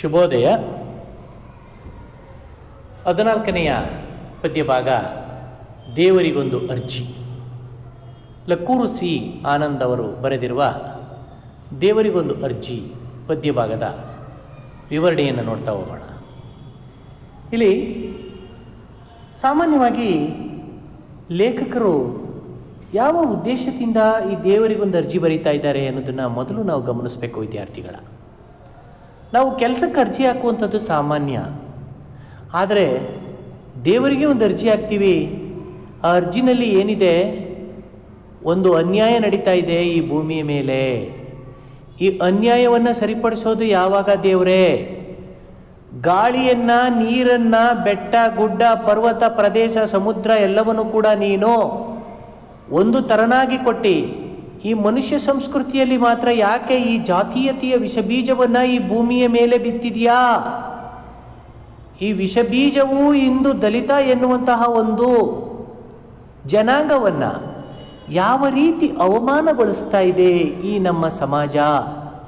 ಶುಭೋದಯ. ಹದಿನಾಲ್ಕನೆಯ ಪದ್ಯಭಾಗ, ದೇವರಿಗೊಂದು ಅರ್ಜಿ. ಲಕ್ಕೂರು ಸಿ. ಆನಂದ್ ಅವರು ಬರೆದಿರುವ ದೇವರಿಗೊಂದು ಅರ್ಜಿ ಪದ್ಯಭಾಗದ ವಿವರಣೆಯನ್ನು ನೋಡ್ತಾ ಹೋಗೋಣ. ಇಲ್ಲಿ ಸಾಮಾನ್ಯವಾಗಿ ಲೇಖಕರು ಯಾವ ಉದ್ದೇಶದಿಂದ ಈ ದೇವರಿಗೊಂದು ಅರ್ಜಿ ಬರೀತಾ ಇದ್ದಾರೆ ಅನ್ನೋದನ್ನು ಮೊದಲು ನಾವು ಗಮನಿಸಬೇಕು ವಿದ್ಯಾರ್ಥಿಗಳ. ನಾವು ಕೆಲಸಕ್ಕೆ ಅರ್ಜಿ ಹಾಕುವಂಥದ್ದು ಸಾಮಾನ್ಯ. ಆದರೆ ದೇವರಿಗೆ ಒಂದು ಅರ್ಜಿ ಹಾಕ್ತೀವಿ. ಆ ಅರ್ಜಿನಲ್ಲಿ ಏನಿದೆ? ಒಂದು ಅನ್ಯಾಯ ನಡೀತಾ ಇದೆ ಈ ಭೂಮಿಯ ಮೇಲೆ. ಈ ಅನ್ಯಾಯವನ್ನು ಸರಿಪಡಿಸೋದು ಯಾವಾಗ ದೇವರೇ? ಗಾಳಿಯನ್ನು, ನೀರನ್ನು, ಬೆಟ್ಟ, ಗುಡ್ಡ, ಪರ್ವತ, ಪ್ರದೇಶ, ಸಮುದ್ರ ಎಲ್ಲವನ್ನು ಕೂಡ ನೀನು ಒಂದು ತರನಾಗಿ ಕೊಟ್ಟಿ. ಈ ಮನುಷ್ಯ ಸಂಸ್ಕೃತಿಯಲ್ಲಿ ಮಾತ್ರ ಯಾಕೆ ಈ ಜಾತೀಯತೆಯ ವಿಷಬೀಜವನ್ನು ಈ ಭೂಮಿಯ ಮೇಲೆ ಬಿತ್ತಿದೆಯಾ? ಈ ವಿಷಬೀಜವು ಇಂದು ದಲಿತ ಎನ್ನುವಂತಹ ಒಂದು ಜನಾಂಗವನ್ನ ಯಾವ ರೀತಿ ಅವಮಾನಗೊಳಿಸ್ತಾ ಇದೆ ಈ ನಮ್ಮ ಸಮಾಜ?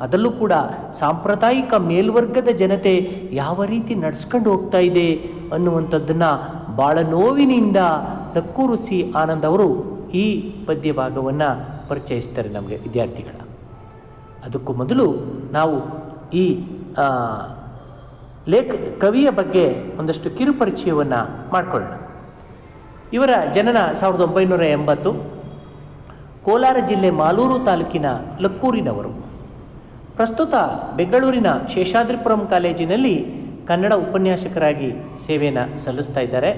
ಅದರಲ್ಲೂ ಕೂಡ ಸಾಂಪ್ರದಾಯಿಕ ಮೇಲ್ವರ್ಗದ ಜನತೆ ಯಾವ ರೀತಿ ನಡ್ಸ್ಕೊಂಡು ಹೋಗ್ತಾ ಇದೆ ಅನ್ನುವಂಥದ್ದನ್ನು ಭಾಳ ನೋವಿನಿಂದ ದಕ್ಕು ಸಿ ಆನಂದ್ ಅವರು ಈ ಪದ್ಯ ಭಾಗವನ್ನು ಪರಿಚಯಿಸ್ತಾರೆ ನಮಗೆ ವಿದ್ಯಾರ್ಥಿಗಳ. ಅದಕ್ಕೂ ಮೊದಲು ನಾವು ಈ ಲೇಖ, ಕವಿಯ ಬಗ್ಗೆ ಒಂದಷ್ಟು ಕಿರುಪರಿಚಯವನ್ನು ಮಾಡಿಕೊಳ್ಳೋಣ. ಇವರ ಜನನ ಸಾವಿರದ ಒಂಬೈನೂರ ಎಂಬತ್ತು. ಕೋಲಾರ ಜಿಲ್ಲೆ ಮಾಲೂರು ತಾಲೂಕಿನ ಲಕ್ಕೂರಿನವರು. ಪ್ರಸ್ತುತ ಬೆಂಗಳೂರಿನ ಶೇಷಾದ್ರಿಪುರಂ ಕಾಲೇಜಿನಲ್ಲಿ ಕನ್ನಡ ಉಪನ್ಯಾಸಕರಾಗಿ ಸೇವೆಯನ್ನು ಸಲ್ಲಿಸ್ತಾ ಇದ್ದಾರೆ.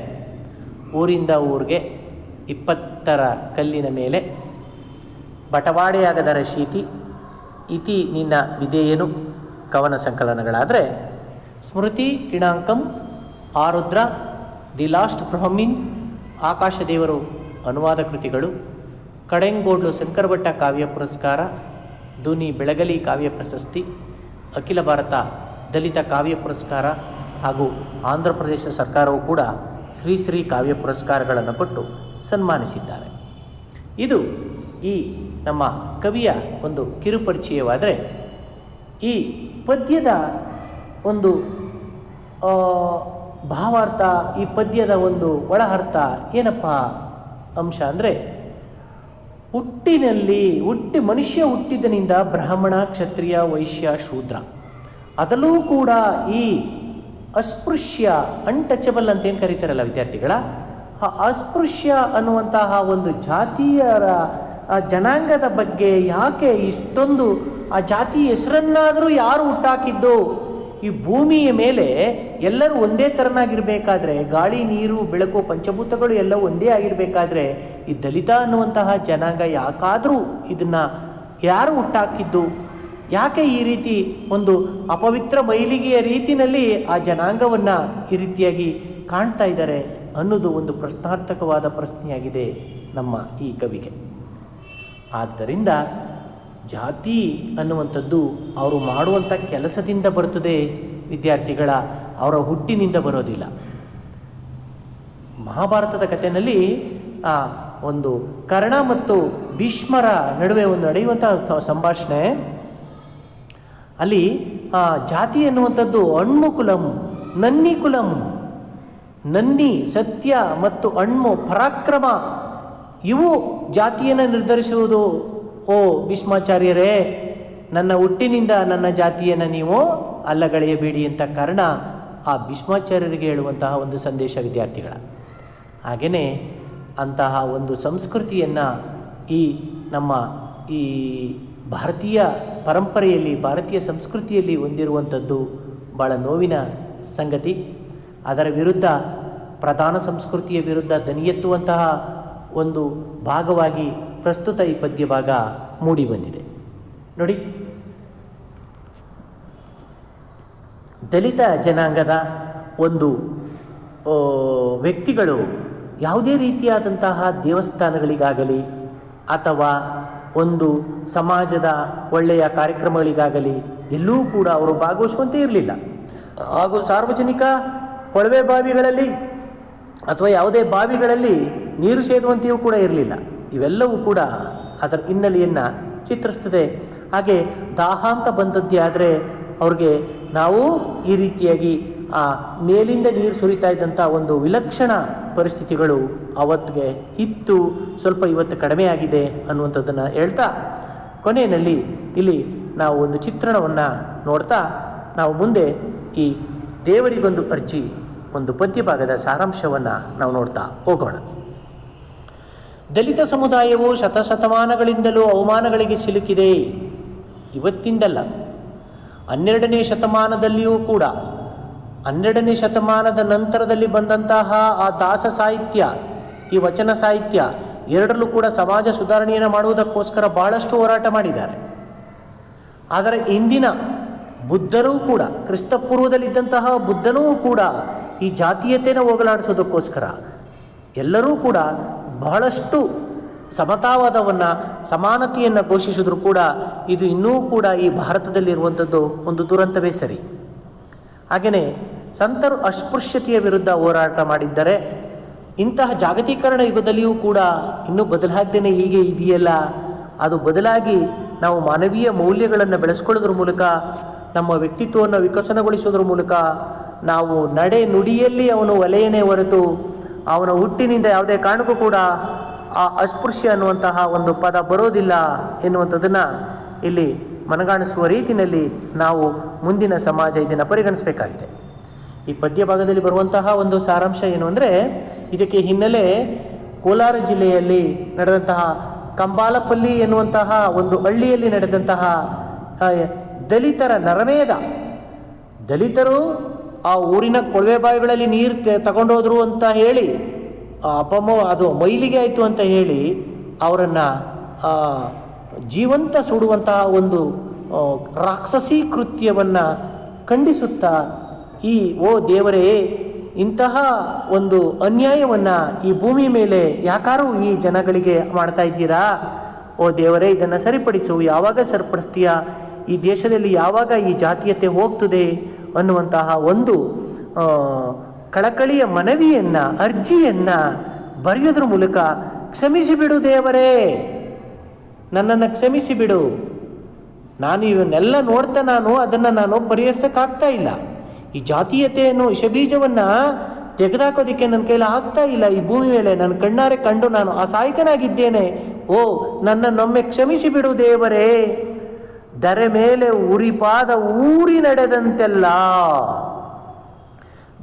ಊರಿಂದ ಊರಿಗೆ ಇಪ್ಪತ್ತರ ಕಲ್ಲಿನ ಮೇಲೆ ಬಟವಾಡೆಯಾಗದ ರಶೀತಿ ಇತಿ ನಿನ್ನ ವಿಧೇಯನು? ಕವನ ಸಂಕಲನಗಳಾದರೆ, ಸ್ಮೃತಿ ಕಿಣಾಂಕಂ ಆರುದ್ರ ದಿ ಲಾಸ್ಟ್ ಬ್ರಹ್ಮಿನ್ ಆಕಾಶದೇವರು ಅನುವಾದ ಕೃತಿಗಳು, ಕಡೆಂಗೋಡ್ಲು ಶಂಕರಭಟ್ಟ ಕಾವ್ಯ ಪುರಸ್ಕಾರ ಧುನಿ ಬೆಳಗಲಿ ಕಾವ್ಯ ಪ್ರಶಸ್ತಿ, ಅಖಿಲ ಭಾರತ ದಲಿತ ಕಾವ್ಯ ಪುರಸ್ಕಾರ ಹಾಗೂ ಆಂಧ್ರ ಪ್ರದೇಶ ಸರ್ಕಾರವು ಕೂಡ ಶ್ರೀ ಶ್ರೀ ಕಾವ್ಯ ಪುರಸ್ಕಾರಗಳನ್ನು ಕೊಟ್ಟು ಸನ್ಮಾನಿಸಿದ್ದಾರೆ. ಇದು ಈ ನಮ್ಮ ಕವಿಯ ಒಂದು ಕಿರುಪರಿಚಯವಾದರೆ ಈ ಪದ್ಯದ ಒಂದು ಭಾವಾರ್ಥ, ಈ ಪದ್ಯದ ಒಂದು ಒಳ ಅರ್ಥ ಏನಪ್ಪ ಅಂಶ ಅಂದರೆ, ಹುಟ್ಟಿನಲ್ಲಿ ಹುಟ್ಟಿ ಮನುಷ್ಯ ಹುಟ್ಟಿದನಿಂದ ಬ್ರಾಹ್ಮಣ, ಕ್ಷತ್ರಿಯ, ವೈಶ್ಯ, ಶೂದ್ರ. ಅದಲ್ಲೂ ಕೂಡ ಈ ಅಸ್ಪೃಶ್ಯ ಅನ್ಟಚಬಲ್ ಅಂತ ಏನು ಕರೀತಾರಲ್ಲ ವಿದ್ಯಾರ್ಥಿಗಳ? ಆ ಅಸ್ಪೃಶ್ಯ ಅನ್ನುವಂತಹ ಒಂದು ಜಾತಿಯರ ಜನಾಂಗದ ಬಗ್ಗೆ ಯಾಕೆ ಇಷ್ಟೊಂದು ಆ ಜಾತಿ ಹೆಸರನ್ನಾದರೂ ಯಾರು ಹುಟ್ಟಾಕಿದ್ದು? ಈ ಭೂಮಿಯ ಮೇಲೆ ಎಲ್ಲರೂ ಒಂದೇ ಥರನಾಗಿರಬೇಕಾದ್ರೆ ಗಾಳಿ, ನೀರು, ಬೆಳಕು, ಪಂಚಭೂತಗಳು ಎಲ್ಲ ಒಂದೇ ಆಗಿರಬೇಕಾದ್ರೆ, ಈ ದಲಿತ ಅನ್ನುವಂತಹ ಜನಾಂಗ ಯಾಕಾದರೂ ಇದನ್ನು ಯಾರು ಹುಟ್ಟಾಕಿದ್ದು? ಯಾಕೆ ಈ ರೀತಿ ಒಂದು ಅಪವಿತ್ರ ಮೈಲಿಗೆಯ ರೀತಿಯಲ್ಲಿ ಆ ಜನಾಂಗವನ್ನು ಈ ರೀತಿಯಾಗಿ ಕಾಣ್ತಾ ಇದ್ದಾರೆ ಅನ್ನೋದು ಒಂದು ಪ್ರಶ್ನಾರ್ಥಕವಾದ ಪ್ರಶ್ನೆಯಾಗಿದೆ ನಮ್ಮ ಈ ಕವಿಗೆ. ಆದ್ದರಿಂದ ಜಾತಿ ಅನ್ನುವಂಥದ್ದು ಅವರು ಮಾಡುವಂಥ ಕೆಲಸದಿಂದ ಬರುತ್ತದೆ ವಿದ್ಯಾರ್ಥಿಗಳ ಅವರ ಹುಟ್ಟಿನಿಂದ ಬರೋದಿಲ್ಲ. ಮಹಾಭಾರತದ ಕಥೆಯಲ್ಲಿ, ಆ, ಒಂದು ಕರ್ಣ ಮತ್ತು ಭೀಷ್ಮರ ನಡುವೆ ಒಂದು ನಡೆಯುವಂಥ ಸಂಭಾಷಣೆ. ಅಲ್ಲಿ, ಆ, ಜಾತಿ ಎನ್ನುವಂಥದ್ದು ಅಣ್ಮು ಕುಲಂ ನನ್ನಿ ಕುಲಂ ನನ್ನಿ ಸತ್ಯ ಮತ್ತು ಅಣ್ಮು ಪರಾಕ್ರಮ ಇವು ಜಾತಿಯನ್ನು ನಿರ್ಧರಿಸುವುದು, ಓ ಭೀಷ್ಮಾಚಾರ್ಯರೇ, ನನ್ನ ಹುಟ್ಟಿನಿಂದ ನನ್ನ ಜಾತಿಯನ್ನು ನೀವು ಅಲ್ಲಗಳೆಯಬೇಡಿ ಅಂತ ಕಾರಣ ಆ ಭೀಷ್ಮಾಚಾರ್ಯರಿಗೆ ಹೇಳುವಂತಹ ಒಂದು ಸಂದೇಶ ವಿದ್ಯಾರ್ಥಿಗಳ. ಹಾಗೆಯೇ ಅಂತಹ ಒಂದು ಸಂಸ್ಕೃತಿಯನ್ನು ಈ ನಮ್ಮ ಈ ಭಾರತೀಯ ಪರಂಪರೆಯಲ್ಲಿ, ಭಾರತೀಯ ಸಂಸ್ಕೃತಿಯಲ್ಲಿ ಹೊಂದಿರುವಂಥದ್ದು ಭಾಳ ನೋವಿನ ಸಂಗತಿ. ಅದರ ವಿರುದ್ಧ ಪ್ರಧಾನ ಸಂಸ್ಕೃತಿಯ ವಿರುದ್ಧ ದನಿ ಎತ್ತುವಂತಹ ಒಂದು ಭಾಗವಾಗಿ ಪ್ರಸ್ತುತ ಈ ಪದ್ಯ ಭಾಗ ಮೂಡಿ ಬಂದಿದೆ. ನೋಡಿ. ದಲಿತ ಜನಾಂಗದ ಒಂದು ವ್ಯಕ್ತಿಗಳು ಯಾವುದೇ ರೀತಿಯಾದಂತಹ ದೇವಸ್ಥಾನಗಳಿಗಾಗಲಿ ಅಥವಾ ಒಂದು ಸಮಾಜದ ಒಳ್ಳೆಯ ಕಾರ್ಯಕ್ರಮಗಳಿಗಾಗಲಿ ಎಲ್ಲೂ ಕೂಡ ಅವರು ಭಾಗವಹಿಸುವಂತೆ ಇರಲಿಲ್ಲ. ಹಾಗೂ ಸಾರ್ವಜನಿಕ ಕೊಳವೆ ಬಾವಿಗಳಲ್ಲಿ ಅಥವಾ ಯಾವುದೇ ಬಾವಿಗಳಲ್ಲಿ ನೀರು ಸೇದುವಂತೆಯೂ ಕೂಡ ಇರಲಿಲ್ಲ. ಇವೆಲ್ಲವೂ ಕೂಡ ಅದರ ಹಿನ್ನೆಲೆಯನ್ನು ಚಿತ್ರಿಸ್ತದೆ. ಹಾಗೆ ದಾಹ ಅಂತ ಬಂದದ್ದೇ ಆದರೆ ಅವ್ರಿಗೆ ನಾವು ಈ ರೀತಿಯಾಗಿ ಆ ಮೇಲಿಂದ ನೀರು ಸುರಿತಾ ಇದ್ದಂಥ ಒಂದು ವಿಲಕ್ಷಣ ಪರಿಸ್ಥಿತಿಗಳು ಅವತ್ತಿಗೆ ಇತ್ತು. ಸ್ವಲ್ಪ ಇವತ್ತು ಕಡಿಮೆ ಆಗಿದೆ ಅನ್ನುವಂಥದ್ದನ್ನು ಹೇಳ್ತಾ ಕೊನೆಯಲ್ಲಿ ಇಲ್ಲಿ ನಾವು ಒಂದು ಚಿತ್ರಣವನ್ನು ನೋಡ್ತಾ ನಾವು ಮುಂದೆ ಈ ದೇವರಿಗೊಂದು ಅರ್ಜಿ ಒಂದು ಪದ್ಯಭಾಗದ ಸಾರಾಂಶವನ್ನು ನಾವು ನೋಡ್ತಾ ಹೋಗೋಣ. ದಲಿತ ಸಮುದಾಯವು ಶತಶತಮಾನಗಳಿಂದಲೂ ಅವಮಾನಗಳಿಗೆ ಸಿಲುಕಿದೆ. ಇವತ್ತಿಂದಲ್ಲ. ಹನ್ನೆರಡನೇ ಶತಮಾನದಲ್ಲಿಯೂ ಕೂಡ. ಹನ್ನೆರಡನೇ ಶತಮಾನದ ನಂತರದಲ್ಲಿ ಬಂದಂತಹ ಆ ದಾಸ ಸಾಹಿತ್ಯ, ಈ ವಚನ ಸಾಹಿತ್ಯ ಎರಡರಲ್ಲೂ ಕೂಡ ಸಮಾಜ ಸುಧಾರಣೆಯನ್ನು ಮಾಡುವುದಕ್ಕೋಸ್ಕರ ಬಹಳಷ್ಟು ಹೋರಾಟ ಮಾಡಿದ್ದಾರೆ. ಆದರೆ ಇಂದಿನ ಬುದ್ಧರೂ ಕೂಡ, ಕ್ರಿಸ್ತಪೂರ್ವದಲ್ಲಿದ್ದಂತಹ ಬುದ್ಧನೂ ಕೂಡ ಈ ಜಾತೀಯತೆಯನ್ನು ಹೋಗಲಾಡಿಸೋದಕ್ಕೋಸ್ಕರ ಎಲ್ಲರೂ ಕೂಡ ಬಹಳಷ್ಟು ಸಮತಾವಾದವನ್ನು, ಸಮಾನತೆಯನ್ನು ಘೋಷಿಸಿದ್ರು ಕೂಡ ಇದು ಇನ್ನೂ ಕೂಡ ಈ ಭಾರತದಲ್ಲಿರುವಂಥದ್ದು ಒಂದು ದುರಂತವೇ ಸರಿ. ಹಾಗೆಯೇ ಸಂತರು ಅಸ್ಪೃಶ್ಯತೆಯ ವಿರುದ್ಧ ಹೋರಾಟ ಮಾಡಿದ್ದರೆ ಇಂತಹ ಜಾಗತೀಕರಣ ಯುಗದಲ್ಲಿಯೂ ಕೂಡ ಇನ್ನೂ ಬದಲಾಗ್ದೇನೆ ಹೀಗೆ ಇದೆಯಲ್ಲ? ಅದು ಬದಲಾಗಿ ನಾವು ಮಾನವೀಯ ಮೌಲ್ಯಗಳನ್ನು ಬೆಳೆಸ್ಕೊಳ್ಳೋದ್ರ ಮೂಲಕ, ನಮ್ಮ ವ್ಯಕ್ತಿತ್ವವನ್ನು ವಿಕಸನಗೊಳಿಸೋದ್ರ ಮೂಲಕ ನಾವು ನಡೆ ನುಡಿಯಲ್ಲಿ ಅವನು ಒಲೆಯನೇ ಹೊರತು ಅವನ ಹುಟ್ಟಿನಿಂದ ಯಾವುದೇ ಕಾರಣಕ್ಕೂ ಕೂಡ ಆ ಅಸ್ಪೃಶ್ಯ ಅನ್ನುವಂತಹ ಒಂದು ಪದ ಬರೋದಿಲ್ಲ ಎನ್ನುವಂಥದ್ದನ್ನು ಇಲ್ಲಿ ಮನಗಾಣಿಸುವ ರೀತಿಯಲ್ಲಿ ನಾವು ಮುಂದಿನ ಸಮಾಜ ಇದನ್ನು ಪರಿಗಣಿಸಬೇಕಾಗಿದೆ. ಈ ಪದ್ಯ ಭಾಗದಲ್ಲಿ ಬರುವಂತಹ ಒಂದು ಸಾರಾಂಶ ಏನು ಅಂದರೆ, ಇದಕ್ಕೆ ಹಿನ್ನೆಲೆ ಕೋಲಾರ ಜಿಲ್ಲೆಯಲ್ಲಿ ನಡೆದಂತಹ ಕಂಬಾಲಪಲ್ಲಿ ಎನ್ನುವಂತಹ ಒಂದು ಹಳ್ಳಿಯಲ್ಲಿ ನಡೆದಂತಹ ದಲಿತರ ನರಮೇಧ. ದಲಿತರು ಆ ಊರಿನ ಕೊಳವೆ ಬಾವಿಗಳಲ್ಲಿ ನೀರು ತಗೊಂಡೋದ್ರು ಅಂತ ಹೇಳಿ, ಆ ಅಪಮ ಅದು ಮೈಲಿಗೆ ಆಯಿತು ಅಂತ ಹೇಳಿ ಅವರನ್ನು ಜೀವಂತ ಸುಡುವಂತಹ ಒಂದು ರಾಕ್ಷಸೀ ಕೃತ್ಯವನ್ನು ಖಂಡಿಸುತ್ತಾ ಈ, ಓ ದೇವರೇ, ಇಂತಹ ಒಂದು ಅನ್ಯಾಯವನ್ನು ಈ ಭೂಮಿ ಮೇಲೆ ಯಾಕಾರು ಈ ಜನಗಳಿಗೆ ಮಾಡ್ತಾ ಇದ್ದೀರಾ? ಓ ದೇವರೇ, ಇದನ್ನು ಸರಿಪಡಿಸು. ಯಾವಾಗ ಸರಿಪಡಿಸ್ತೀಯಾ? ಈ ದೇಶದಲ್ಲಿ ಯಾವಾಗ ಈ ಜಾತೀಯತೆ ಹೋಗ್ತದೆ? ಅನ್ನುವಂತಹ ಒಂದು ಕಳಕಳಿಯ ಮನವಿಯನ್ನು, ಅರ್ಜಿಯನ್ನು ಬರೆಯೋದ್ರ ಮೂಲಕ ಕ್ಷಮಿಸಿ ಬಿಡು ದೇವರೇ, ನನ್ನನ್ನು ಕ್ಷಮಿಸಿ ಬಿಡು ನಾನು ಇವನ್ನೆಲ್ಲ ನೋಡ್ತಾ ನಾನು ಅದನ್ನು ನಾನು ಪರಿಹರಿಸೋಕ್ಕಾಗ್ತಾ ಇಲ್ಲ. ಈ ಜಾತೀಯತೆಯನ್ನು ವಿಷಬೀಜವನ್ನು ತೆಗೆದಾಕೋದಕ್ಕೆ ನನ್ನ ಕೈಲಿ ಆಗ್ತಾ ಇಲ್ಲ. ಈ ಭೂಮಿ ಮೇಲೆ ನನ್ನ ಕಣ್ಣಾರೆ ಕಂಡು ನಾನು ಅಸಹಾಯಕನಾಗಿದ್ದೇನೆ. ಓ, ನನ್ನನ್ನೊಮ್ಮೆ ಕ್ಷಮಿಸಿ ಬಿಡು ದೇವರೇ. ದರೆ ಮೇಲೆ ಉರಿಪಾದ ಊರಿ ನಡೆದಂತೆಲ್ಲ.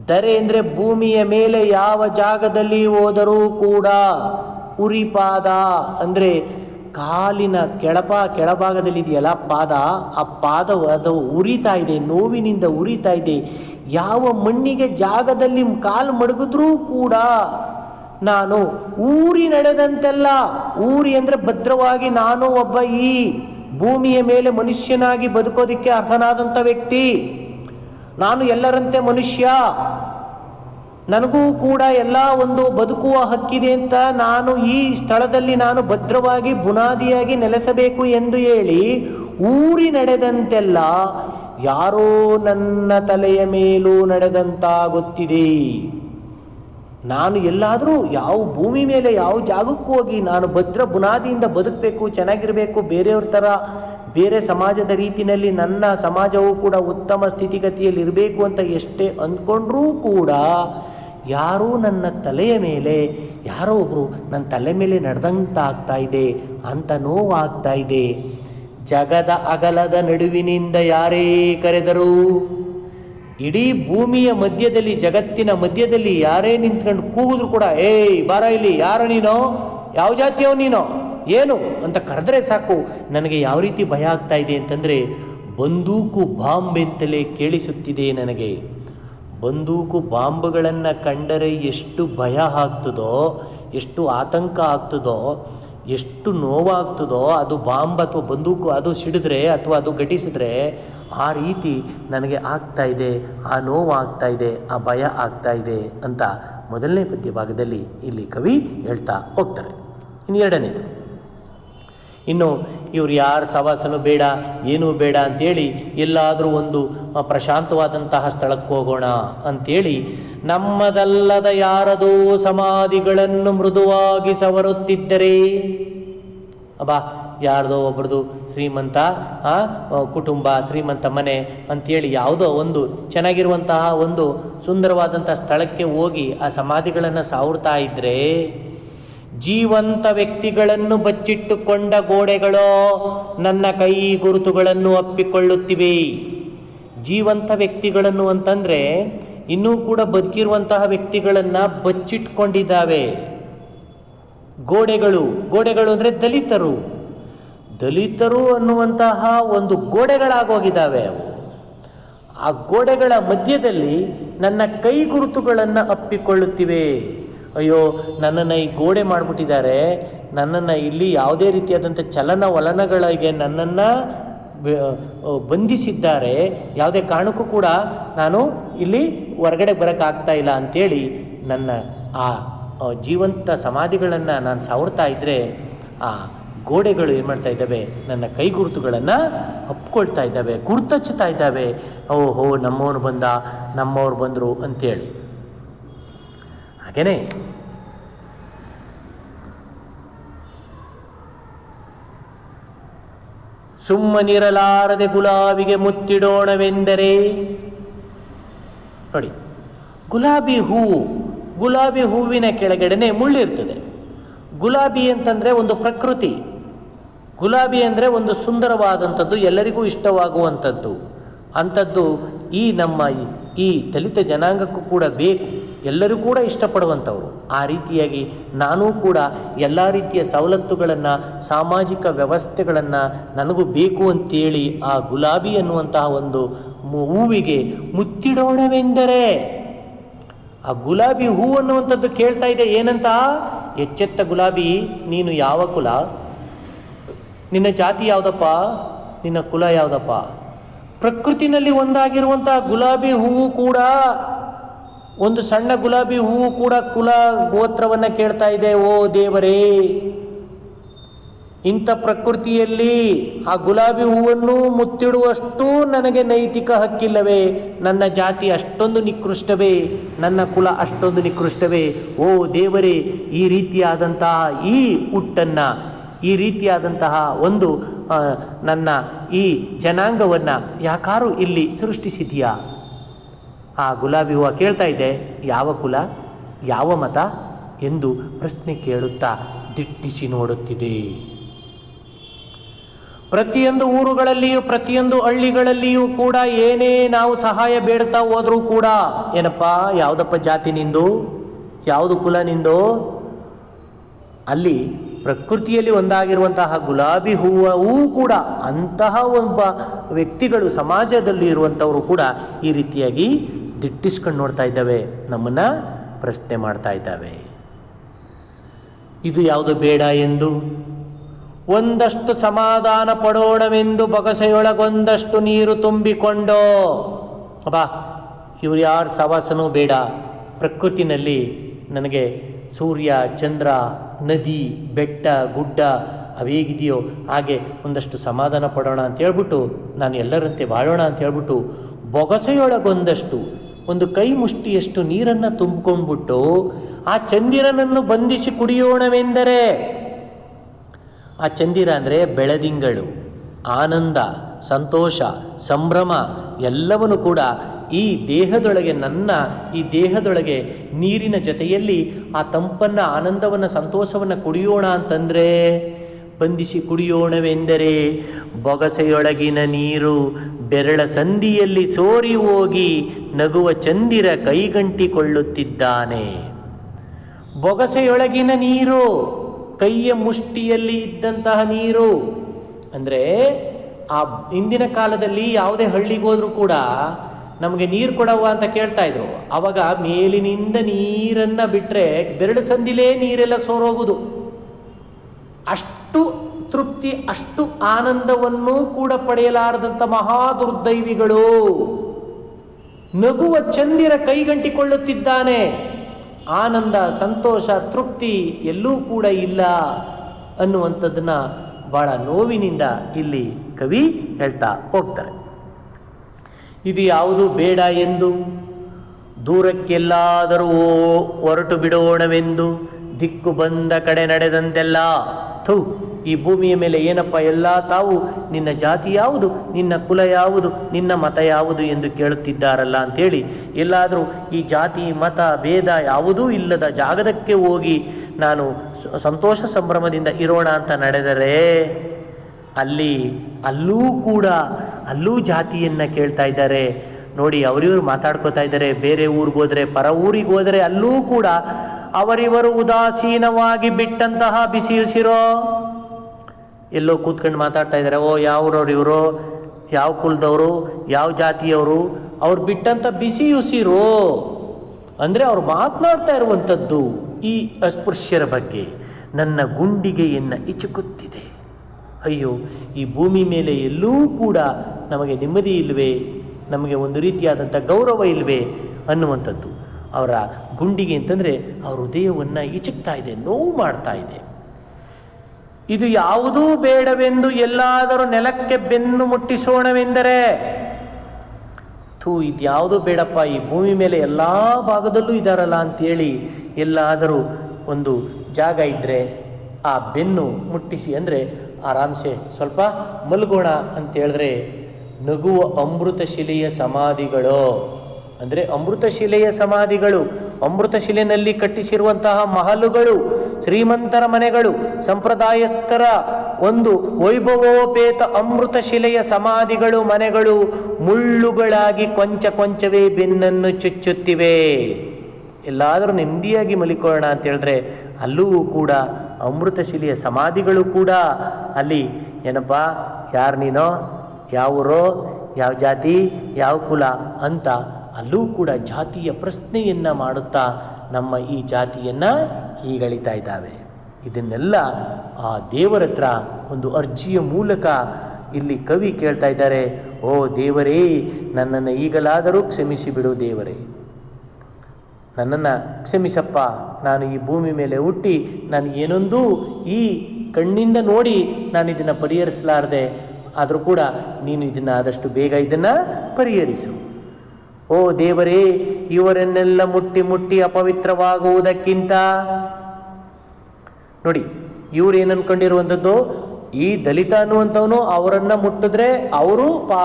ದರೆ ಅಂದರೆ ಭೂಮಿಯ ಮೇಲೆ ಯಾವ ಜಾಗದಲ್ಲಿ ಹೋದರೂ ಕೂಡ ಉರಿಪಾದ ಅಂದರೆ ಕಾಲಿನ ಕೆಳಪ, ಕೆಳಭಾಗದಲ್ಲಿ ಇದೆಯಲ್ಲ ಪಾದ, ಆ ಪಾದ ಅದು ಉರಿತಾ ಇದೆ, ನೋವಿನಿಂದ ಉರಿತಾ ಇದೆ. ಯಾವ ಮಣ್ಣಿಗೆ ಜಾಗದಲ್ಲಿ ಕಾಲು ಮಡಗಿದ್ರೂ ಕೂಡ ನಾನು ಊರಿ ನಡೆದಂತೆಲ್ಲ. ಊರಿ ಅಂದರೆ ಭದ್ರವಾಗಿ ನಾನು ಒಬ್ಬ ಈ ಭೂಮಿಯ ಮೇಲೆ ಮನುಷ್ಯನಾಗಿ ಬದುಕೋದಿಕ್ಕೆ ಅರ್ಹನಾದಂಥ ವ್ಯಕ್ತಿ. ನಾನು ಎಲ್ಲರಂತೆ ಮನುಷ್ಯ. ನನಗೂ ಕೂಡ ಎಲ್ಲ ಒಂದು ಬದುಕುವ ಹಕ್ಕಿದೆ ಅಂತ ನಾನು ಈ ಸ್ಥಳದಲ್ಲಿ ನಾನು ಭದ್ರವಾಗಿ ಬುನಾದಿಯಾಗಿ ನೆಲೆಸಬೇಕು ಎಂದು ಹೇಳಿ ಊರಿ ನಡೆದಂತೆಲ್ಲ ಯಾರೋ ನನ್ನ ತಲೆಯ ಮೇಲೂ ನಡೆದಂತಾಗುತ್ತಿದೆ. ನಾನು ಎಲ್ಲಾದರೂ ಯಾವ ಭೂಮಿ ಮೇಲೆ ಯಾವ ಜಾಗಕ್ಕೂ ಹೋಗಿ ನಾನು ಭದ್ರ ಬುನಾದಿಯಿಂದ ಬದುಕಬೇಕು, ಚೆನ್ನಾಗಿರಬೇಕು, ಬೇರೆಯವ್ರ ಥರ ಬೇರೆ ಸಮಾಜದ ರೀತಿಯಲ್ಲಿ ನನ್ನ ಸಮಾಜವು ಕೂಡ ಉತ್ತಮ ಸ್ಥಿತಿಗತಿಯಲ್ಲಿ ಇರಬೇಕು ಅಂತ ಎಷ್ಟೇ ಅಂದ್ಕೊಂಡ್ರೂ ಕೂಡ ಯಾರೂ ನನ್ನ ತಲೆಯ ಮೇಲೆ, ಯಾರೋ ಒಬ್ಬರು ನನ್ನ ತಲೆ ಮೇಲೆ ನಡೆದಂತ ಆಗ್ತಾ ಇದೆ ಅಂತ ನೋವಾಗ್ತಾ ಇದೆ. ಜಗದ ಅಗಲದ ನಡುವಿನಿಂದ ಯಾರೇ ಕರೆದರೂ ಇಡೀ ಭೂಮಿಯ ಮಧ್ಯದಲ್ಲಿ, ಜಗತ್ತಿನ ಮಧ್ಯದಲ್ಲಿ ಯಾರೇ ನಿಂತ್ಕೊಂಡು ಕೂಗಿದ್ರು ಕೂಡ, ಏಯ್, ಬಾರ ಇಲ್ಲಿ, ಯಾರು ನೀನೋ? ಯಾವ ಜಾತಿಯವ ನೀನೋ? ಏನು? ಅಂತ ಕರೆದ್ರೆ ಸಾಕು, ನನಗೆ ಯಾವ ರೀತಿ ಭಯ ಆಗ್ತಾ ಇದೆ ಅಂತಂದರೆ, ಬಂದೂಕು ಬಾಂಬ್ ಎಂತಲೇ ಕೇಳಿಸುತ್ತಿದೆ ನನಗೆ. ಬಂದೂಕು ಬಾಂಬ್ಗಳನ್ನು ಕಂಡರೆ ಎಷ್ಟು ಭಯ ಆಗ್ತದೋ, ಎಷ್ಟು ಆತಂಕ ಆಗ್ತದೋ, ಎಷ್ಟು ನೋವಾಗ್ತದೋ, ಅದು ಬಾಂಬ್ ಅಥವಾ ಬಂದೂಕು ಅದು ಸಿಡಿದ್ರೆ ಅಥವಾ ಅದು ಘಟಿಸಿದ್ರೆ ಆ ರೀತಿ ನನಗೆ ಆಗ್ತಾ ಇದೆ, ಆ ನೋವು ಆಗ್ತಾ ಇದೆ, ಆ ಭಯ ಆಗ್ತಾ ಇದೆ ಅಂತ ಮೊದಲನೇ ಪದ್ಯ ಭಾಗದಲ್ಲಿ ಇಲ್ಲಿ ಕವಿ ಹೇಳ್ತಾ ಹೋಗ್ತಾರೆ. ಇನ್ನು ಎರಡನೇದು. ಇನ್ನು ಇವರು ಯಾರು ಸವಾಸನು ಬೇಡ, ಏನೂ ಬೇಡ ಅಂತೇಳಿ ಎಲ್ಲಾದರೂ ಒಂದು ಪ್ರಶಾಂತವಾದಂತಹ ಸ್ಥಳಕ್ಕೆ ಹೋಗೋಣ ಅಂತೇಳಿ ನಮ್ಮದಲ್ಲದ ಯಾರದೋ ಸಮಾಧಿಗಳನ್ನು ಮೃದುವಾಗಿ ಸವರುತ್ತಿದ್ದರೆ, ಅಬ್ಬಾ ಯಾರ್ದೋ ಒಬ್ರದ್ದು ಶ್ರೀಮಂತ ಕುಟುಂಬ, ಶ್ರೀಮಂತ ಮನೆ ಅಂತೇಳಿ ಯಾವುದೋ ಒಂದು ಚೆನ್ನಾಗಿರುವಂತಹ ಒಂದು ಸುಂದರವಾದಂಥ ಸ್ಥಳಕ್ಕೆ ಹೋಗಿ ಆ ಸಮಾಧಿಗಳನ್ನು ಸಾವ್ರ್ತಾ ಇದ್ದರೆ ಜೀವಂತ ವ್ಯಕ್ತಿಗಳನ್ನು ಬಚ್ಚಿಟ್ಟುಕೊಂಡ ಗೋಡೆಗಳೋ ನನ್ನ ಕೈ ಗುರುತುಗಳನ್ನು ಅಪ್ಪಿಕೊಳ್ಳುತ್ತಿವೆ. ಜೀವಂತ ವ್ಯಕ್ತಿಗಳನ್ನು ಅಂತಂದರೆ ಇನ್ನೂ ಕೂಡ ಬದುಕಿರುವಂತಹ ವ್ಯಕ್ತಿಗಳನ್ನು ಬಚ್ಚಿಟ್ಕೊಂಡಿದ್ದಾವೆ. ಗೋಡೆಗಳು ಗೋಡೆಗಳು ಅಂದರೆ ದಲಿತರು. ದಲಿತರು ಅನ್ನುವಂತಹ ಒಂದು ಗೋಡೆಗಳಾಗೋಗಿದ್ದಾವೆ ಅವು. ಆ ಗೋಡೆಗಳ ಮಧ್ಯದಲ್ಲಿ ನನ್ನ ಕೈ ಗುರುತುಗಳನ್ನು ಅಪ್ಪಿಕೊಳ್ಳುತ್ತಿವೆ. ಅಯ್ಯೋ, ನನ್ನನ್ನು ಈ ಗೋಡೆ ಮಾಡಿಬಿಟ್ಟಿದ್ದಾರೆ. ನನ್ನನ್ನು ಇಲ್ಲಿ ಯಾವುದೇ ರೀತಿಯಾದಂಥ ಚಲನವಲನಗಳಿಗೆ ನನ್ನನ್ನು ಬಂಧಿಸಿದ್ದಾರೆ. ಯಾವುದೇ ಕಾರಣಕ್ಕೂ ಕೂಡ ನಾನು ಇಲ್ಲಿ ಹೊರಗಡೆ ಬರೋಕ್ಕಾಗ್ತಾ ಇಲ್ಲ ಅಂಥೇಳಿ ನನ್ನ ಆ ಜೀವಂತ ಸಮಾಧಿಗಳನ್ನು ನಾನು ಸಾವಿರ್ತಾ ಇದ್ದರೆ ಆ ಗೋಡೆಗಳು ಏನು ಮಾಡ್ತಾ ಇದ್ದಾವೆ? ನನ್ನ ಕೈಗುರುತುಗಳನ್ನು ಅಪ್ಕೊಳ್ತಾ ಇದ್ದಾವೆ, ಗುರುತಚ್ಚುತ್ತಾ ಇದ್ದಾವೆ. ಓಹೋ ನಮ್ಮವನು ಬಂದ, ನಮ್ಮವ್ರು ಬಂದರು ಅಂತೇಳಿ. ಹಾಗೇನೇ? ಸುಮ್ಮನಿರಲಾರದೆ ಗುಲಾಬಿಗೆ ಮುತ್ತಿಡೋಣವೆಂದರೆ, ನೋಡಿ, ಗುಲಾಬಿ ಹೂವು ಗುಲಾಬಿ ಹೂವಿನ ಕೆಳಗಡೆನೆ ಮುಳ್ಳಿರ್ತದೆ. ಗುಲಾಬಿ ಅಂತಂದರೆ ಒಂದು ಪ್ರಕೃತಿ. ಗುಲಾಬಿ ಅಂದರೆ ಒಂದು ಸುಂದರವಾದಂಥದ್ದು, ಎಲ್ಲರಿಗೂ ಇಷ್ಟವಾಗುವಂಥದ್ದು. ಅಂಥದ್ದು ಈ ನಮ್ಮ ಈ- ದಲಿತ ಜನಾಂಗಕ್ಕೂ ಕೂಡ ಬೇಕು. ಎಲ್ಲರೂ ಕೂಡ ಇಷ್ಟಪಡುವಂಥವ್ರು. ಆ ರೀತಿಯಾಗಿ ನಾನೂ ಕೂಡ ಎಲ್ಲ ರೀತಿಯ ಸವಲತ್ತುಗಳನ್ನು, ಸಾಮಾಜಿಕ ವ್ಯವಸ್ಥೆಗಳನ್ನು ನನಗೂ ಬೇಕು ಅಂತೇಳಿ ಆ ಗುಲಾಬಿ ಅನ್ನುವಂತಹ ಒಂದು ಹೂವಿಗೆ ಮುತ್ತಿಡೋಣವೆಂದರೆ, ಆ ಗುಲಾಬಿ ಹೂ ಅನ್ನುವಂಥದ್ದು ಕೇಳ್ತಾ ಇದೆ ಏನಂತ? ಎಚ್ಚೆತ್ತ ಗುಲಾಬಿ, ನೀನು ಯಾವ ಕುಲ? ನಿನ್ನ ಜಾತಿ ಯಾವುದಪ್ಪ? ನಿನ್ನ ಕುಲ ಯಾವುದಪ್ಪ? ಪ್ರಕೃತಿನಲ್ಲಿ ಒಂದಾಗಿರುವಂಥ ಗುಲಾಬಿ ಹೂವು ಕೂಡ, ಒಂದು ಸಣ್ಣ ಗುಲಾಬಿ ಹೂವು ಕೂಡ ಕುಲ ಗೋತ್ರವನ್ನು ಕೇಳ್ತಾ ಇದೆ, ಓ ದೇವರೇ. ಇಂಥ ಪ್ರಕೃತಿಯಲ್ಲಿ ಆ ಗುಲಾಬಿ ಹೂವನ್ನು ಮುತ್ತಿಡುವಷ್ಟು ನನಗೆ ನೈತಿಕ ಹಕ್ಕಿಲ್ಲವೇ. ನನ್ನ ಜಾತಿ ಅಷ್ಟೊಂದು ನಿಕೃಷ್ಟವೇ, ನನ್ನ ಕುಲ ಅಷ್ಟೊಂದು ನಿಕೃಷ್ಟವೇ. ಓ ದೇವರೇ, ಈ ರೀತಿಯಾದಂತಹ ಈ ಹುಟ್ಟನ್ನು ಈ ರೀತಿಯಾದಂತಹ ಒಂದು ನನ್ನ ಈ ಜನಾಂಗವನ್ನು ಯಾಕಾರು ಇಲ್ಲಿ ಸೃಷ್ಟಿಸಿದೆಯಾ? ಆ ಗುಲಾಬಿ ಹೂವು ಕೇಳ್ತಾ ಇದೆ ಯಾವ ಕುಲ, ಯಾವ ಮತ ಎಂದು ಪ್ರಶ್ನೆ ಕೇಳುತ್ತಾ ದಿಟ್ಟಿಸಿ ನೋಡುತ್ತಿದೆ. ಪ್ರತಿಯೊಂದು ಊರುಗಳಲ್ಲಿಯೂ, ಪ್ರತಿಯೊಂದು ಹಳ್ಳಿಗಳಲ್ಲಿಯೂ ಕೂಡ ಏನೇ ನಾವು ಸಹಾಯ ಬೇಡ್ತಾ ಹೋದರೂ ಕೂಡ, ಏನಪ್ಪ, ಯಾವುದಪ್ಪ ಜಾತಿ ನಿಂದು? ಯಾವುದು ಕುಲ ನಿಂದು? ಅಲ್ಲಿ ಪ್ರಕೃತಿಯಲ್ಲಿ ಒಂದಾಗಿರುವಂತಹ ಗುಲಾಬಿ ಹೂವು ಕೂಡ ಅಂತಹ ಒಬ್ಬ ವ್ಯಕ್ತಿಗಳು ಸಮಾಜದಲ್ಲಿ ಇರುವಂಥವರು ಕೂಡ ಈ ರೀತಿಯಾಗಿ ದಿಟ್ಟಿಸ್ಕೊಂಡು ನೋಡ್ತಾ ಇದ್ದಾವೆ, ನಮ್ಮನ್ನು ಪ್ರಶ್ನೆ ಮಾಡ್ತಾ ಇದ್ದಾವೆ. ಇದು ಯಾವುದು ಬೇಡ ಎಂದು? ಒಂದಷ್ಟು ಸಮಾಧಾನ ಪಡೋಣವೆಂದು ಬೊಗಸೆಯೊಳಗೊಂದಷ್ಟು ನೀರು ತುಂಬಿಕೊಂಡೋ? ಅಬ್ಬಾ, ಇವರು ಯಾರು ಸವಾಸನೂ ಬೇಡ. ಪ್ರಕೃತಿನಲ್ಲಿ ನನಗೆ ಸೂರ್ಯ, ಚಂದ್ರ ನದಿ, ಬೆಟ್ಟ, ಗುಡ್ಡ ಅವೇಗಿದೆಯೋ ಹಾಗೆ ಒಂದಷ್ಟು ಸಮಾಧಾನ ಪಡೋಣ ಅಂತ ಹೇಳ್ಬಿಟ್ಟು, ನಾನು ಎಲ್ಲರಂತೆ ಬಾಳೋಣ ಅಂತ ಹೇಳ್ಬಿಟ್ಟು ಬೊಗಸೆಯೊಳಗೊಂದಷ್ಟು ಒಂದು ಕೈ ಮುಷ್ಟಿಯಷ್ಟು ನೀರನ್ನು ತುಂಬಿಕೊಂಡ್ಬಿಟ್ಟು, ಆ ಚಂದಿರನನ್ನು ಬಂಧಿಸಿ ಕುಡಿಯೋಣವೆಂದರೆ? ಆ ಚಂದಿರ ಅಂದರೆ ಬೆಳದಿಂಗಳು, ಆನಂದ, ಸಂತೋಷ, ಸಂಭ್ರಮ, ಎಲ್ಲವನ್ನು ಕೂಡ ಈ ದೇಹದೊಳಗೆ ನನ್ನ, ಈ ದೇಹದೊಳಗೆ ನೀರಿನ ಜೊತೆಯಲ್ಲಿ ಆ ತಂಪನ್ನು, ಆನಂದವನ್ನು, ಸಂತೋಷವನ್ನು ಕುಡಿಯೋಣ ಅಂತಂದರೆ, ಬಂಧಿಸಿ ಕುಡಿಯೋಣವೆಂದರೆ ಬೊಗಸೆಯೊಳಗಿನ ನೀರು ಬೆರಳ ಸಂದಿಯಲ್ಲಿ ಸೋರಿ ಹೋಗಿ ನಗುವ ಚಂದಿರ ಕೈಗಂಟಿಕೊಳ್ಳುತ್ತಿದ್ದಾನೆ. ಬೊಗಸೆಯೊಳಗಿನ ನೀರು, ಕೈಯ ಮುಷ್ಟಿಯಲ್ಲಿ ಇದ್ದಂತಹ ನೀರು, ಅಂದರೆ ಆ ಇಂದಿನ ಕಾಲದಲ್ಲಿ ಯಾವುದೇ ಹಳ್ಳಿಗೋದ್ರೂ ಕೂಡ ನಮಗೆ ನೀರು ಕೊಡವ್ವ ಅಂತ ಕೇಳ್ತಾ ಇದ್ರು. ಅವಾಗ ಮೇಲಿನಿಂದ ನೀರನ್ನು ಬಿಟ್ಟರೆ ಬೆರಳು ಸಂದಿಲೇ ನೀರೆಲ್ಲ ಸೋರೋಗುದು. ಅಷ್ಟು ತೃಪ್ತಿ, ಅಷ್ಟು ಆನಂದವನ್ನು ಕೂಡ ಪಡೆಯಲಾರದಂಥ ಮಹಾ ದುರ್ದೈವಿಗಳು ನಗುವ ಚಂದಿರ ಕೈಗಂಟಿಕೊಳ್ಳುತ್ತಿದ್ದಾನೆ. ಆನಂದ, ಸಂತೋಷ, ತೃಪ್ತಿ ಎಲ್ಲೂ ಕೂಡ ಇಲ್ಲ ಅನ್ನುವಂಥದ್ದನ್ನ ಬಹಳ ನೋವಿನಿಂದ ಇಲ್ಲಿ ಕವಿ ಹೇಳ್ತಾ ಹೋಗ್ತಾರೆ. ಇದು ಯಾವುದು ಬೇಡ ಎಂದು? ದೂರಕ್ಕೆಲ್ಲಾದರೂ ಹೊರಟು ಬಿಡೋಣವೆಂದು ದಿಕ್ಕು ಬಂದ ಕಡೆ ನಡೆದಂತೆಲ್ಲ. ಥು, ಈ ಭೂಮಿಯ ಮೇಲೆ ಏನಪ್ಪ ಎಲ್ಲ ತಾವು? ನಿನ್ನ ಜಾತಿ ಯಾವುದು? ನಿನ್ನ ಕುಲ ಯಾವುದು? ನಿನ್ನ ಮತ ಯಾವುದು ಎಂದು ಕೇಳುತ್ತಿದ್ದಾರಲ್ಲ ಅಂಥೇಳಿ ಎಲ್ಲಾದರೂ ಈ ಜಾತಿ, ಮತ, ಭೇದ ಯಾವುದೂ ಇಲ್ಲದ ಜಾಗದಕ್ಕೆ ಹೋಗಿ ನಾನು ಸಂತೋಷ ಸಂಭ್ರಮದಿಂದ ಇರೋಣ ಅಂತ ನಡೆದರೆ ಅಲ್ಲಿ ಅಲ್ಲೂ ಕೂಡ, ಅಲ್ಲೂ ಜಾತಿಯನ್ನು ಕೇಳ್ತಾ ಇದ್ದಾರೆ. ನೋಡಿ, ಅವರಿವರು ಮಾತಾಡ್ಕೋತಾ ಇದ್ದಾರೆ. ಬೇರೆ ಊರಿಗೆ ಹೋದರೆ, ಪರ ಊರಿಗೆ ಹೋದರೆ ಅಲ್ಲೂ ಕೂಡ ಅವರಿವರು ಉದಾಸೀನವಾಗಿ ಬಿಟ್ಟಂತಹ ಬಿಸಿ ಉಸಿರೋ ಎಲ್ಲೋ ಕೂತ್ಕೊಂಡು ಮಾತಾಡ್ತಾ ಇದ್ದಾರೆ. ಓ ಯಾವ್ರವ್ರು ಇವರು? ಯಾವ ಕುಲದವರು? ಯಾವ ಜಾತಿಯವರು? ಅವ್ರು ಬಿಟ್ಟಂಥ ಬಿಸಿ ಅಂದರೆ ಅವ್ರು ಮಾತನಾಡ್ತಾ ಇರುವಂಥದ್ದು ಈ ಅಸ್ಪೃಶ್ಯರ ಬಗ್ಗೆ. ನನ್ನ ಗುಂಡಿಗೆಯನ್ನು ಇಚುಕುತ್ತಿದೆ. ಅಯ್ಯೋ, ಈ ಭೂಮಿ ಮೇಲೆ ಎಲ್ಲೂ ಕೂಡ ನಮಗೆ ನೆಮ್ಮದಿ ಇಲ್ಲವೇ? ನಮಗೆ ಒಂದು ರೀತಿಯಾದಂಥ ಗೌರವ ಇಲ್ಲವೇ? ಅನ್ನುವಂಥದ್ದು. ಅವರ ಗುಂಡಿಗೆ ಅಂತಂದರೆ ಅವ್ರ ಹೃದಯವನ್ನು ಇಚುಕ್ತಾ ಇದೆ, ನೋವು ಮಾಡ್ತಾ ಇದೆ. ಇದು ಯಾವುದೂ ಬೇಡವೆಂದು ಎಲ್ಲಾದರೂ ನೆಲಕ್ಕೆ ಬೆನ್ನು ಮುಟ್ಟಿಸೋಣವೆಂದರೆ? ಥೂ ಇದ್ಯಾವುದೂ ಬೇಡಪ್ಪ, ಈ ಭೂಮಿ ಮೇಲೆ ಎಲ್ಲ ಭಾಗದಲ್ಲೂ ಇದ್ದಾರಲ್ಲ ಅಂತೇಳಿ ಎಲ್ಲಾದರೂ ಒಂದು ಜಾಗ ಇದ್ದರೆ ಆ ಬೆನ್ನು ಮುಟ್ಟಿಸಿ ಅಂದರೆ ಆರಾಮ್ಸೆ. ಸ್ವಲ್ಪ ಮಲ್ಗೋಣ ಅಂತ ಹೇಳಿದ್ರೆ, ನಗುವ ಅಮೃತಶಿಲೆಯ ಸಮಾಧಿಗಳು. ಅಂದರೆ ಅಮೃತಶಿಲೆಯ ಸಮಾಧಿಗಳು ಅಮೃತಶಿಲೆಯಲ್ಲಿ ಕಟ್ಟಿಸಿರುವಂತಹ ಮಹಲುಗಳು, ಶ್ರೀಮಂತರ ಮನೆಗಳು, ಸಂಪ್ರದಾಯಸ್ಥರ ಒಂದು ವೈಭವೋಪೇತ ಅಮೃತ ಶಿಲೆಯ ಸಮಾಧಿಗಳು, ಮನೆಗಳು ಮುಳ್ಳುಗಳಾಗಿ ಕೊಂಚ ಕೊಂಚವೇ ಬೆನ್ನನ್ನು ಚುಚ್ಚುತ್ತಿವೆ. ಎಲ್ಲಾದರೂ ನೆಮ್ಮದಿಯಾಗಿ ಮಲಿಕೊಳ್ಳೋಣ ಅಂತ ಹೇಳಿದ್ರೆ ಅಲ್ಲೂ ಕೂಡ ಅಮೃತ ಶಿಲೆಯ ಸಮಾಧಿಗಳು ಕೂಡ ಅಲ್ಲಿ. ಏನಪ್ಪ? ಯಾರು ನೀನೋ? ಯಾವೂರೋ ಯಾವ ಜಾತಿ? ಯಾವ ಕುಲ? ಅಂತ ಅಲ್ಲೂ ಕೂಡ ಜಾತಿಯ ಪ್ರಶ್ನೆಯನ್ನು ಮಾಡುತ್ತಾ ನಮ್ಮ ಈ ಜಾತಿಯನ್ನು ಈಗಳಿತಾ ಇದ್ದಾವೆ. ಇದನ್ನೆಲ್ಲ ಆ ದೇವರ ಹತ್ರ ಒಂದು ಅರ್ಜಿಯ ಮೂಲಕ ಇಲ್ಲಿ ಕವಿ ಕೇಳ್ತಾ ಇದ್ದಾರೆ. ಓ ದೇವರೇ, ನನ್ನನ್ನು ಈಗಲಾದರೂ ಕ್ಷಮಿಸಿ ಬಿಡು ದೇವರೇ. ನನ್ನನ್ನು ಕ್ಷಮಿಸಪ್ಪ. ನಾನು ಈ ಭೂಮಿ ಮೇಲೆ ಹುಟ್ಟಿ ನಾನು ಏನೊಂದೂ ಈ ಕಣ್ಣಿಂದ ನೋಡಿ ನಾನು ಇದನ್ನು ಪರಿಹರಿಸಲಾರದೆ, ಆದರೂ ಕೂಡ ನೀನು ಇದನ್ನು ಆದಷ್ಟು ಬೇಗ ಇದನ್ನು ಪರಿಹರಿಸು. ಓ ದೇವರೇ, ಇವರನ್ನೆಲ್ಲ ಮುಟ್ಟಿ ಮುಟ್ಟಿ ಅಪವಿತ್ರವಾಗುವುದಕ್ಕಿಂತ ನೋಡಿ, ಇವರು ಏನು ಅನ್ಕೊಂಡಿರುವಂಥದ್ದು ಈ ದಲಿತ ಅನ್ನುವಂಥವನು ಅವರನ್ನು ಮುಟ್ಟಿದ್ರೆ ಅವರು ಪಾ,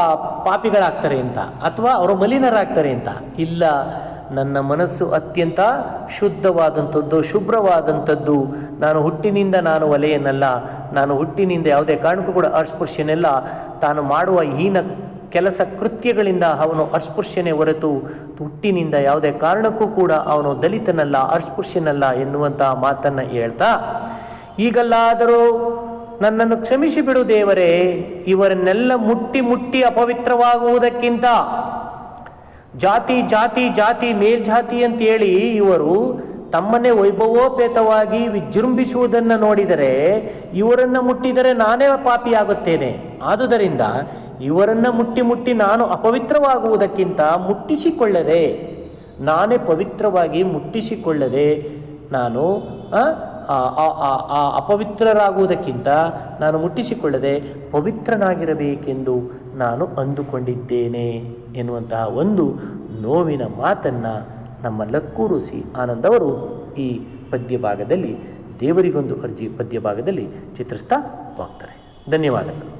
ಪಾಪಿಗಳಾಗ್ತಾರೆ ಅಂತ, ಅಥವಾ ಅವರು ಮಲಿನರಾಗ್ತಾರೆ ಅಂತ. ಇಲ್ಲ ನನ್ನ ಮನಸ್ಸು ಅತ್ಯಂತ ಶುದ್ಧವಾದಂಥದ್ದು, ಶುಭ್ರವಾದಂಥದ್ದು. ನಾನು ಹುಟ್ಟಿನಿಂದ ನಾನು ಒಲೆಯನ್ನಲ್ಲ ನಾನು ಹುಟ್ಟಿನಿಂದ ಯಾವುದೇ ಕಾರಣಕ್ಕೂ ಕೂಡ ಅಸ್ಪೃಶ್ಯನೆಲ್ಲ. ತಾನು ಮಾಡುವ ಹೀನ ಕೆಲಸ ಕೃತ್ಯಗಳಿಂದ ಅವನು ಅಸ್ಪೃಶ್ಯನೇ ಹೊರತು ಹುಟ್ಟಿನಿಂದ ಯಾವುದೇ ಕಾರಣಕ್ಕೂ ಕೂಡ ಅವನು ದಲಿತನಲ್ಲ, ಅಸ್ಪೃಶ್ಯನಲ್ಲ ಎನ್ನುವಂತಹ ಮಾತನ್ನು ಹೇಳ್ತಾ, ಈಗಲ್ಲಾದರೂ ನನ್ನನ್ನು ಕ್ಷಮಿಸಿ ಬಿಡು ದೇವರೇ, ಇವರನ್ನೆಲ್ಲ ಮುಟ್ಟಿ ಮುಟ್ಟಿ ಅಪವಿತ್ರವಾಗುವುದಕ್ಕಿಂತ ಜಾತಿ ಜಾತಿ ಜಾತಿ, ಮೇಲ್ಜಾತಿ ಅಂತೇಳಿ ಇವರು ತಮ್ಮನ್ನೇ ವೈಭವೋಪೇತವಾಗಿ ವಿಜೃಂಭಿಸುವುದನ್ನು ನೋಡಿದರೆ ಇವರನ್ನು ಮುಟ್ಟಿದರೆ ನಾನೇ ಪಾಪಿಯಾಗುತ್ತೇನೆ. ಆದುದರಿಂದ ಇವರನ್ನು ಮುಟ್ಟಿ ಮುಟ್ಟಿ ನಾನು ಅಪವಿತ್ರವಾಗುವುದಕ್ಕಿಂತ ಮುಟ್ಟಿಸಿಕೊಳ್ಳದೆ, ನಾನೇ ಪವಿತ್ರವಾಗಿ ಮುಟ್ಟಿಸಿಕೊಳ್ಳದೆ ನಾನು ಅಪವಿತ್ರರಾಗುವುದಕ್ಕಿಂತ ನಾನು ಮುಟ್ಟಿಸಿಕೊಳ್ಳದೆ ಪವಿತ್ರನಾಗಿರಬೇಕೆಂದು ನಾನು ಅಂದುಕೊಂಡಿದ್ದೇನೆ ಎನ್ನುವಂತಹ ಒಂದು ನೋವಿನ ಮಾತನ್ನು ನಮ್ಮ ಲಕ್ಕೂರುಸಿ ಆನಂದವರು ಈ ಪದ್ಯ ಭಾಗದಲ್ಲಿ ದೇವರಿಗೊಂದು ಅರ್ಜಿ ಪದ್ಯ ಭಾಗದಲ್ಲಿ ಚಿತ್ರಿಸ್ತಾ ಹೋಗ್ತಾರೆ. ಧನ್ಯವಾದಗಳು.